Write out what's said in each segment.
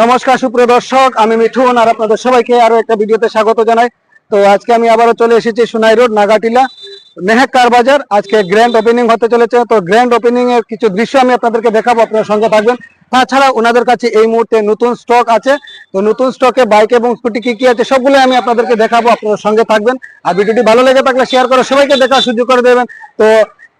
নমস্কার, সুপ্রিয় দর্শক, আমি মিঠুন আর আপনাদের সবাইকে আরও একটা ভিডিওতে স্বাগত জানাই। তো আজকে আমি আবারও চলে এসেছি সোনাই রোড, নাগাটিলা, মেহেক কার বাজার। আজকে গ্র্যান্ড ওপেনিং হতে চলেছে। তো গ্র্যান্ড ওপেনিং এর কিছু দৃশ্য আমি আপনাদেরকে দেখাবো, আপনার সঙ্গে থাকবেন। তাছাড়া ওনাদের কাছে এই মুহূর্তে নতুন স্টক আছে। তো নতুন স্টকে বাইক এবং স্কুটি কি কি আছে সবগুলো আমি আপনাদেরকে দেখাবো, আপনার সঙ্গে থাকবেন। আর ভিডিওটি ভালো লেগে থাকলে শেয়ার করে সবাইকে দেখার সুযোগ করে দেবেন। তো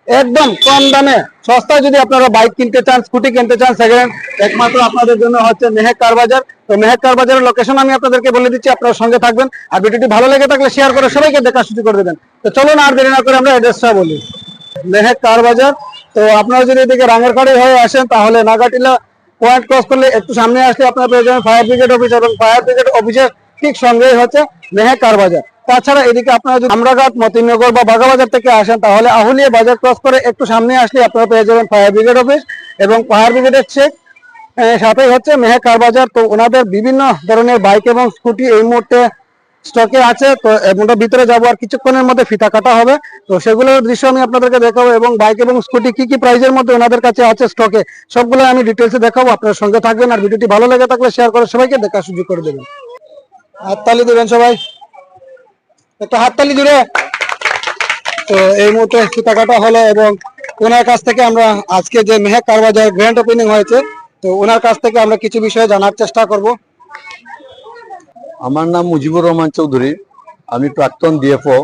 একদম কম দামে। সস্তায় যদি আপনারা বাইক কিনতে চান স্কুটি কিনতে চান সেকেন্ড একমাত্র আপনাদের জন্য হচ্ছে মেহেক কার বাজার। তো মেহেক কার বাজারের লোকেশন আমি আপনাদেরকে বলে দিচ্ছি, আপনারা সঙ্গে থাকবেন। আর ভিডিওটি ভালো লেগে থাকলে শেয়ার করে সবাইকে দেখার সুযোগ করে দেবেন। তো চলুন আর দেরি না করে আমরা অ্যাড্রেসটা বলি। মেহেক কার বাজার। তো আপনারা যদি এদিকে রাঙেরখাড়ি হয়ে আসেন, তাহলে নাগাটিলা পয়েন্ট ক্রস করলে একটু সামনে আসলে আপনারা পেয়ে যাবেন ফায়ার ব্রিগেড অফিস এবং ফায়ার ব্রিগেড অফিসের ঠিক সঙ্গেই হচ্ছে মেহেক কার বাজার। তাছাড়া এদিকে আপনারা যদি আমরাঘাট, মতিনগর বা বাগাবাজার থেকে আসেন, তাহলে আহুলিয়া বাজার ক্রস করে একটু সামনে আসলে আপনারা পেয়ে যাবেন ফায়ার ব্রিগেড অফিস এবং ফায়ার ব্রিগেডের চেক সাথে হচ্ছে মেহেক কার বাজার। তো ওনাদের বিভিন্ন ধরনের বাইক এবং স্কুটি এই মুহূর্তে স্টকে আছে। তো এমনটা ভিতরে যাব আর কিছুক্ষণের মধ্যে ফিতা কাটা হবে। তো সেগুলোর দৃশ্য আমি আপনাদেরকে দেখাবো এবং বাইক এবং স্কুটি কি কি প্রাইজের মধ্যে ওনাদের কাছে আছে স্টকে সবগুলো আমি ডিটেলসে দেখাবো। আপনার সঙ্গে থাকবেন আর ভিডিওটি ভালো লেগে থাকলে শেয়ার করে সবাইকে দেখার সুযোগ করে দেবেন। আর হাততালি দেবেন সবাই। একটা হাততালি জুড়ে তো এই মুহূর্তে ফিতা কাটা হলো এবং ওনার কাছ থেকে আমরা আজকে যে মেহেক কারবাজার গ্র্যান্ড ওপেনিং হয়েছে, তো ওনার কাছ থেকে আমরা কিছু বিষয়ে জানার চেষ্টা করব। আমার নাম মুজিবুর রহমান চৌধুরী। আমি প্রাক্তন ডিএফও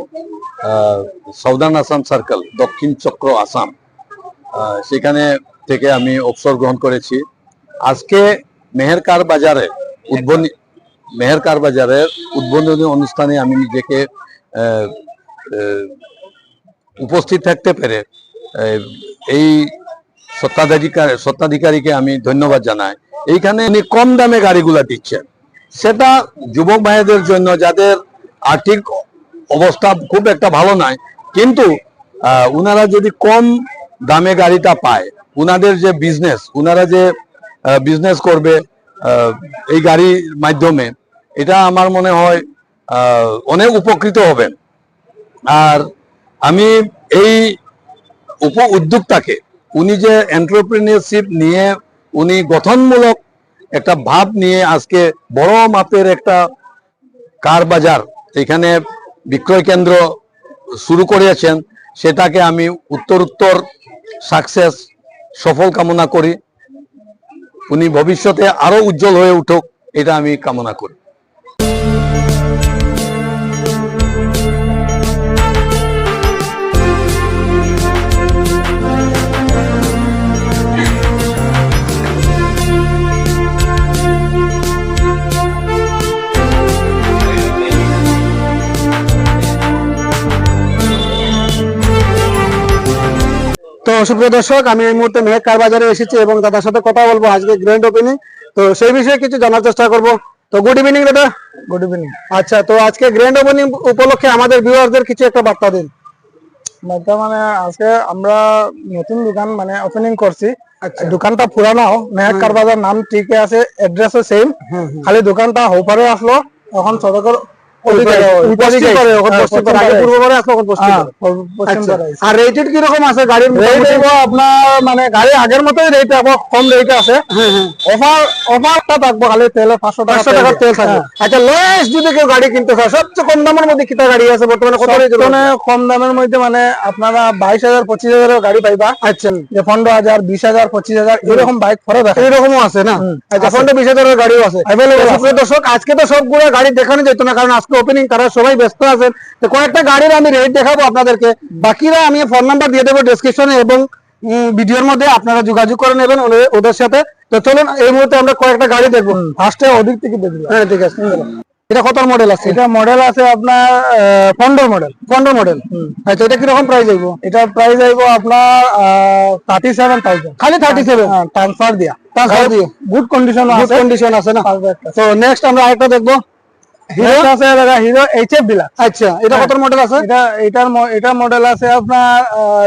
সাউদার্ন আসাম সার্কেল, দক্ষিণ চক্র আসাম। সেখানে থেকে আমি অবসর গ্রহণ করেছি। আজকে মেহেরকার বাজারে উদ্বোধনী মেহেরকার বাজারের উদ্বোধনী অনুষ্ঠানে আমি নিজেকে উপস্থিত থাকতে পেরে এই সত্ত্বাধিকার সত্ত্বাধিকারীকে আমি ধন্যবাদ জানাই। এইখানে উনি কম দামে গাড়িগুলা দিচ্ছেন। সেটা যুবক ভাইদের জন্য যাদের আর্থিক অবস্থা খুব একটা ভালো নয় কিন্তু উনারা যদি কম দামে গাড়িটা পায়, উনাদের যে বিজনেস উনারা যে বিজনেস করবে এই গাড়ির মাধ্যমে, এটা আমার মনে হয় অনেক উপকৃত হবেন। আর আমি এই উপ উদ্যোক্তাকে, উনি যে এন্টারপ্রিনিয়রশিপ নিয়ে উনি গঠনমূলক একটা ভাব নিয়ে আজকে বড় মাপের একটা কার বাজার এখানে বিক্রয় কেন্দ্র শুরু করেছেন, সেটাকে আমি উত্তর উত্তর সাকসেস সফল কামনা করি। উনি ভবিষ্যতে আরও উজ্জ্বল হয়ে উঠুক, এটা আমি কামনা করি। সুপ্রিয় দর্শক আমি এই মুহূর্তে মেহেক কার বাজারে এসেছি এবং দাদার সাথে কথা বলব আজকে গ্র্যান্ড ওপেনিং তো সেই বিষয়ে কিছু জানার চেষ্টা করব। তো গুড ইভিনিং দাদা। গুড ইভিনিং আচ্ছা তো আজকে গ্র্যান্ড ওপেনিং উপলক্ষে আমাদের ভিউয়ারদের কিছু একটা বার্তা দিন। মানে আজকে আমরা নতুন দোকান মানে ওপেনিং করছি। দোকানটা পুরানো মেহেক কারবাজার নাম ঠিকই আছে এড্রেসও সেম খালি দোকানটা হোপারে আসলো এখন সড়কের আছে। আর রেটেড কীরকম আছে গাড়ির? আপনার মানে গাড়ি আগের মতোই রেট কম রেট আছে। হ্যাঁ হ্যাঁ। অফার অফারটা থাকব খালি তেলে পাঁচশো পাঁচশো টাকার তেল থাকবে। হ্যাঁ। আচ্ছা যদি কেউ গাড়ি কিনতে চায় সবচেয়ে কম দামের মধ্যে কিটা গাড়ি আছে বর্তমানে? কত কম দামের মধ্যে মানে আপনারা বাইশ হাজার পঁচিশ হাজারের গাড়ি পাইবা। আচ্ছা। যে পনেরো হাজার বিশ হাজার পঁচিশ হাজার এরকম বাইক পরে দেখা এরকমও আছে না? আচ্ছা আছে। বিশ হাজারের গাড়িও আছে। আছে। দর্শক আজকে তো সবগুলো গাড়ি দেখানো যেত না কারণ আজকে ওপেনিং তারা সবাই ব্যস্ত আছেন। তো কয়েকটা গাড়ির আমি রেট দেখাবো আপনাদেরকে। বাকিরা আমি ফোন নাম্বার দিয়ে দেবো ডেসক্রিপশনে এবং ভিডিওর মধ্যে আপনারা যোগাযোগ করে নেবেন ওদের- সাথে। তো চলুন এই মুহূর্তে আমরা কয়েকটা গাড়ি দেখব। ফার্স্টে ওদিক থেকে দেখল হ্যাঁ ঠিক আছে। এটা কত মডেল আছে? এটা মডেল আছে আপনার পনেরো মডেল পনেরো মডেল আচ্ছা এটা কীরকম প্রাইস আইব? এটা প্রাইস আইব আপনার থার্টি সেভেন থাউজেন্ড খালি থার্টি সেভেন ট্রান্সফার দিয়া। Transfer দিয়ে। গুড কন্ডিশন গুড কন্ডিশন আছে না? তো নেক্সট আমরা আরেকটা দেখব। হিরো আছে দাদা হিরো এইচ এফ ডিলাক্স আচ্ছা এটা কত মডেল আছে? এটা এটার এটা মডেল আছে আপনার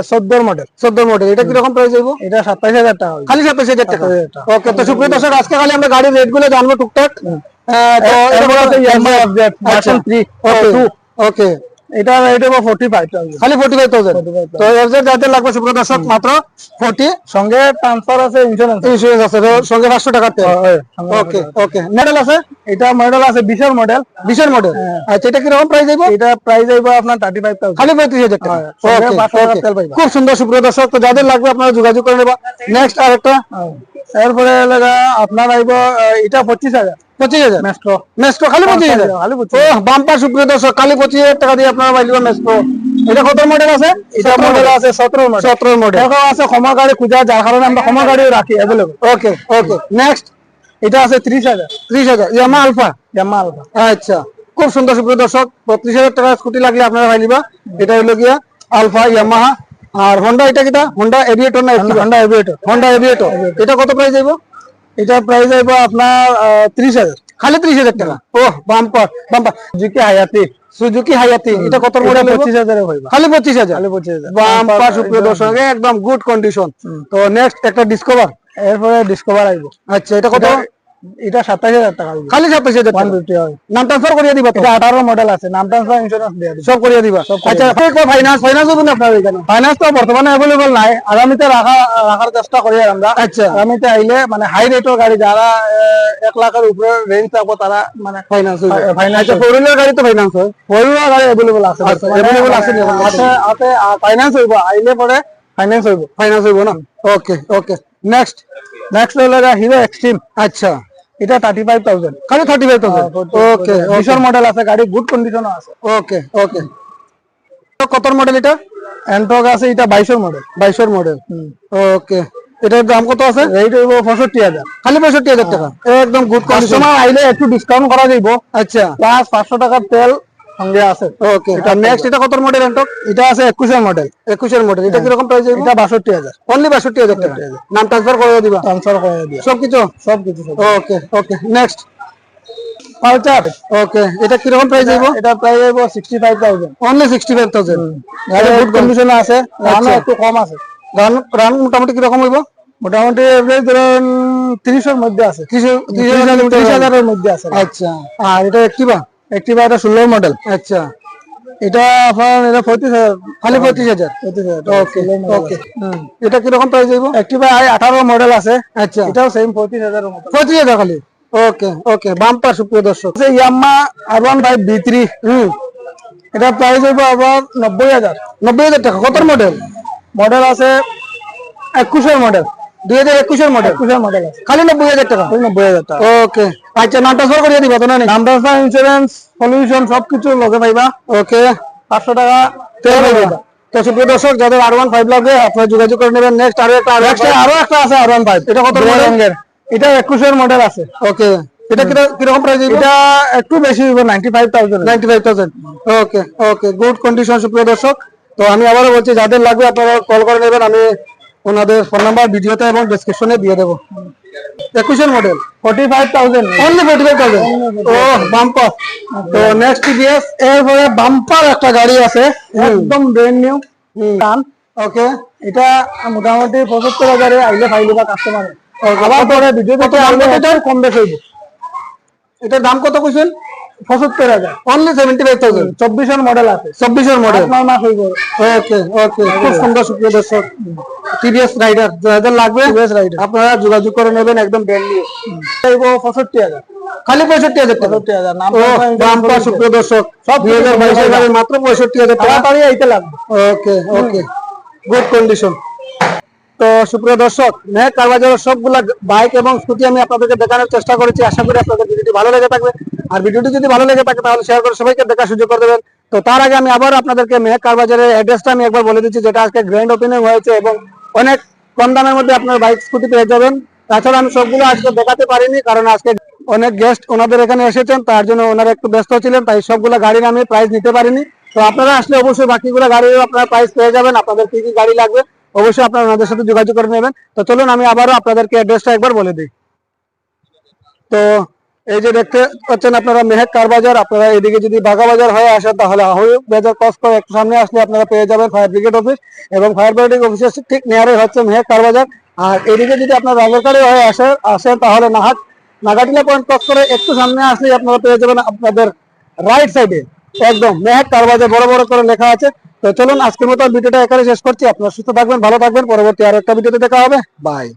চোদ্দোর মডেল চোদ্দ মডেল এটা কীরকম প্রাইস আইব এটা সাতাইশ হাজার টাকা খালি সাতাশ হাজার টাকা? 27,000 টাকা। ওকে তো সুপ্রিয় দর্শক আজকে খালি আমরা গাড়ির রেটগুলো জানব টুকটাক। তো 3 ওকে এটা ফাইভ থাউজেন্ড খালি ফোর্টি ফাইভ থাউজেন্ড তো এর যাদের লাগবে সুপ্রিয় দর্শক মাত্র ফোর্টি সঙ্গে ট্রান্সফার আছে ইন্স্যুরেন্স ইন্স্যুরেন্স আছে সঙ্গে পাঁচশো টাকা তেল ওকে ওকে মডেল আছে? এটা মডেল আছে বিশের মডেল বিশের মডেল আচ্ছা এটা কীরকম প্রাইস যাইব এটা প্রাইস আইবো আপনার থার্টি ফাইভ থাউজেন্ড খালি পঁয়ত্রিশ হাজার টাকা। হ্যাঁ, 500। খুব সুন্দর সুপ্রিয় দর্শক তো যাদের লাগবে আপনারা যোগাযোগ করে নেবা। নেক্সট আরেকটা। এরপরে আপনার আইবো এটা পঁচিশ হাজার। পঁচিশ হাজার? মেস্ট্রো। মেস্ট্রো খালি পঁচিশ হাজার? খালি ও বাম্পার সুপ্রিয় দর্শক খালি পঁচিশ হাজার টাকা দিয়ে আপনারা পাইলিবা মেস্ট্রো। এটা কত মডেল আছে? এটা মডেল আছে সতেরো মডেল সতেরো মডেল এখন আছে ক্ষমা গাড়ি খুঁজা যার কারণে আমরা ক্ষমা গাড়িও রাখি অ্যাভেলেবল ওকে ওকে। নেক্সট এটা আছে ত্রিশ হাজার। ত্রিশ হাজার। ইয়ামা আলফা জামা আলফা আচ্ছা। খুব সুন্দর সুপ্রিয় দর্শক বত্রিশ হাজার টাকা স্কুটি লাগলে আপনারা পাইলিবা এটা হলো গিয়া আলফা ইয়ামাহা আর হোন্ডা এটা কিটা হোন্ডা এভিয়েটর না হন্ডা এভিয়েটর হোন্ডা এভিয়েটর এটা কত প্রাইস যাইব? এটা প্রাইস আইবো আপনার ত্রিশ হাজার। খালি ত্রিশ হাজার টাকা। ও বাম্পার বাম্পার জিকে হায়াতি সুজুকি হায়াতি এটা কত মডেল পঁচিশ হাজারে হইবা। খালি পঁচিশ হাজার। খালি পঁচিশ হাজার। বাম্পার সুপ্রিয় দর্শক একদম গুড কন্ডিশন তো নেক্সট একটা ডিসকভার এরপরে ডিসকভার আইবো আচ্ছা এটা কত? এটা- সাতাশ হাজার টাকা খালি সাতাশ হাজার ওয়ান ফিফটি হয়। নাম ট্রান্সফার করিয়ে দিবা এটা আঠারো মডেল আছে নাম ট্রান্সফার ইন্স্যুরেন্স দিয়ে দিবো। সব করিয়ে দিবা? আচ্ছা ফাইনান্স ফাইনান্স হবে না আপনার এখানে ফাইন্যান্স তো বর্তমানে অ্যাভেলেবল নাই। আগামীতে রাখা রাখার চেষ্টা করি আমরা। আচ্ছা। আগামীতে আইলে মানে হাই রেটের গাড়ি যারা এক লাখের উপরে রেঞ্জ থাকব তারা মানে ফাইনান্স ফাইন্যান্স আচ্ছা ফোর হুইলার গাড়ি তো ফাইনান্স হয়? ফোরুলা গাড়ি অ্যাভেলেবল আছে আচ্ছা, বর্তমানে। available আছে? আছে আছে ফাইন্যান্স হইব আইলে পরে ফাইন্যান্স হইব ফাইনান্স হইব না? ওকে ওকে নেক্সট নেক্সট হইল হিরো এক্সট্রিম আচ্ছা। এটা থার্টি ফাইভ থাউজেন্ড খালি থার্টি ফাইভ থাউজেন্ড ওকে বিশর মডেল আছে গাড়ি গুড কন্ডিশন আছে। ওকে ওকে কত মডেল এটা? এন্টক আছে এটা বাইশের মডেল বাইশের মডেল ওকে এটার দাম কত আছে? রেট হইব পঁয়ষট্টি হাজার। খালি পঁয়ষট্টি হাজার টাকা। একদম গুড কন্ডিশন আইলে একটু ডিসকাউন্ট করা যাইব। আচ্ছা। প্লাস পাঁচশো টাকার তেল সঙ্গে আছে। ওকে নেক্সট এটা কত মডেল এন্টক এটা আছে মডেল একুশের মডেল এটা কীরকম প্রাইস যাইব এটা বাষট্টি হাজার। অনলি বাষট্টি হাজার টাকা। নাম ট্রান্সফার করে দিবা। ট্রান্সফার করে দিয়ে সব কিছু সব কিছু ওকে ওকে নেক্সট পালচার ওকে এটা কীরকম প্রাইস যাইব এটা sixty five thousand only sixty five thousand গাড়ি কন্ডিশনে আছে। আচ্ছা। একটু কম আছে। রান রান মোটামুটি কীরকম হইব? মোটামুটি এভারেজ ধরেন মধ্যে আছে। ত্রিশ তিরিশ হাজার মধ্যে আছে। আচ্ছা। আর এটা একটিভা একটিভা এটা ষোলো মডেল আচ্ছা। এটা আপনার এটা পঁয়ত্রিশ হাজার। খালি পঁয়ত্রিশ হাজার। পঁয়ত্রিশ হাজার। ওকে ওকে এটা কীরকম প্রাইস যাইব একটিভা আঠারো মডেল আছে। আচ্ছা। এটাও সেম পঁয়ত্রিশ হাজারের মতো। পঁচিশ হাজার খালি? ওকে ওকে বাম্পার সুপ্রিয় দর্শক। Yamaha R one five V three হুম। এটা প্রাইস হইব আবার নব্বই হাজার। নব্বই হাজার টাকা। কত মডেল মডেল আছে একুশের মডেল দুই হাজার একুশের মডেল একুশের মডেল খালি নব্বই হাজার টাকা? ওই নব্বই হাজার টাকা। ওকে আচ্ছা নাম ট্রান্সফার করিয়ে দিবা তো না নাম ট্রান্সফার ইন্স্যুরেন্স সলিউশন সবকিছু লগে পাইবা। ওকে পাঁচশো টাকা তেল তেল পাইবা। পাইবা তো সুপ্রিয় দর্শক যাদের আর ওয়ান ফাইভ লাগবে আপনারা যোগাযোগ করে নেবেন। নেক্সট আরও একটা আরও একটা আছে আর ওয়ান ফাইভ এটা কত Grey রঙের এটা একুশের মডেল আছে। ওকে এটা কিরকম- প্রাইস এটা একটু বেশি ninety five thousand ninety five thousand okay okay good condition সুপ্রিয় দর্শক। তো আমি আবারও বলছি যাদের লাগবে আপনারা কল করে নেবেন। আমি ওনাদের ফোন নাম্বার ভিডিওতে এবং ডেসক্রিপশনে দিয়ে দেবো। একুশের model forty five thousand only forty five thousand ও বাম্পার তো নেক্সট টিভিএস এরপরে বাম্পার একটা গাড়ি আছে। একদম ব্র্যান্ড নিউ টান। ওকে এটা মোটামুটি পঁচাত্তর হাজারে আইলে ফাইলে বা কাস্টমার আবার পরে ভিডিও কম বেশি এটার দাম কত কইছেন? পঁচাত্তর হাজার। অনলি সেভেন্টি ফাইভ থাউজেন্ড চব্বিশের মডেল আছে। চব্বিশের মডেল মাস ওকে ওকে খুব সুন্দর সুপ্রিয় দর্শক। টিভিএস রাইডার যাদের লাগবে? TVS Raider। আপনারা যোগাযোগ করে নেবেন একদম ব্র্যান্ড নিউ হইব পঁয়ষট্টি হাজার। খালি পঁয়ষট্টি হাজার পঁয়ষট্টি হাজার সুপ্রিয় দর্শক। সব দুই হাজার বাইশের গাড়ি মাত্র পঁয়ষট্টি হাজার তাড়াতাড়ি আইতে লাগবে। ওকে ওকে গুড কন্ডিশন তো সুপ্রিয় দর্শক মেহেক কারবাজারের সবগুলা বাইক এবং স্কুটি আমি আপনাদেরকে দেখানোর চেষ্টা করেছি। আশা করি আপনাদের ভিডিওটি ভালো লেগে থাকবে। আর ভিডিওটি যদি ভালো লেগে থাকে তাহলে শেয়ার করে সবাইকে দেখার সুযোগ করে দেবেন। তো তার আগে আমি আবার আপনাদেরকে মেহেক কারবাজারের অ্যাড্রেসটা আমি একবার বলে দিচ্ছি, যেটা আজকে গ্র্যান্ড ওপেনিং হয়েছে এবং অনেক কম দামের মধ্যে আপনার বাইক স্কুটি পেয়ে যাবেন। তাছাড়া আমি সবগুলো আজকে দেখাতে পারিনি, কারণ আজকে অনেক গেস্ট ওনাদের এখানে এসেছেন, তার জন্য ওনারা একটু ব্যস্ত ছিলেন, তাই সবগুলো গাড়ির আমি প্রাইস নিতে পারিনি। তো আপনারা আসলে অবশ্যই বাকিগুলো গাড়িরও আপনারা প্রাইস পেয়ে যাবেন, আপনাদের কি কি গাড়ি লাগবে, অবশ্যই আপনারা ওনাদের সাথে যোগাযোগ করে নেবেন। তো চলুন আমি আবারও আপনাদেরকে অ্যাড্রেসটা একবার বলে দিই। তো এই যে দেখতে পাচ্ছেন আপনারা মেহেক কার বাজার, আপনারা এদিকে যদি বাগা বাজার হয়ে আসেন তাহলে আহুই বাজার ক্রস করে একটু সামনে আসলে আপনারা পেয়ে যাবেন ফায়ার ব্রিগেড অফিস এবং ফায়ার ব্রিগেড অফিসের ঠিক নিয়ারে হচ্ছে মেহেক কার বাজার। আর এদিকে যদি আপনার রাজারকারি হয়ে আসে, আসেন তাহলে নাহাট, নাগাটিলা পয়েন্ট ক্রস করে একটু সামনে আসলে আপনারা পেয়ে যাবেন আপনাদের রাইট সাইডে একদম, মেহেক কারবাজে বড় বড় করে লেখা আছে। তো চলুন আজকের মতো ভিডিওটা এখানে শেষ করছি। আপনারা সুস্থ থাকবেন, ভালো থাকবেন। পরবর্তী আরও একটা ভিডিওতে দেখা হবে। বাই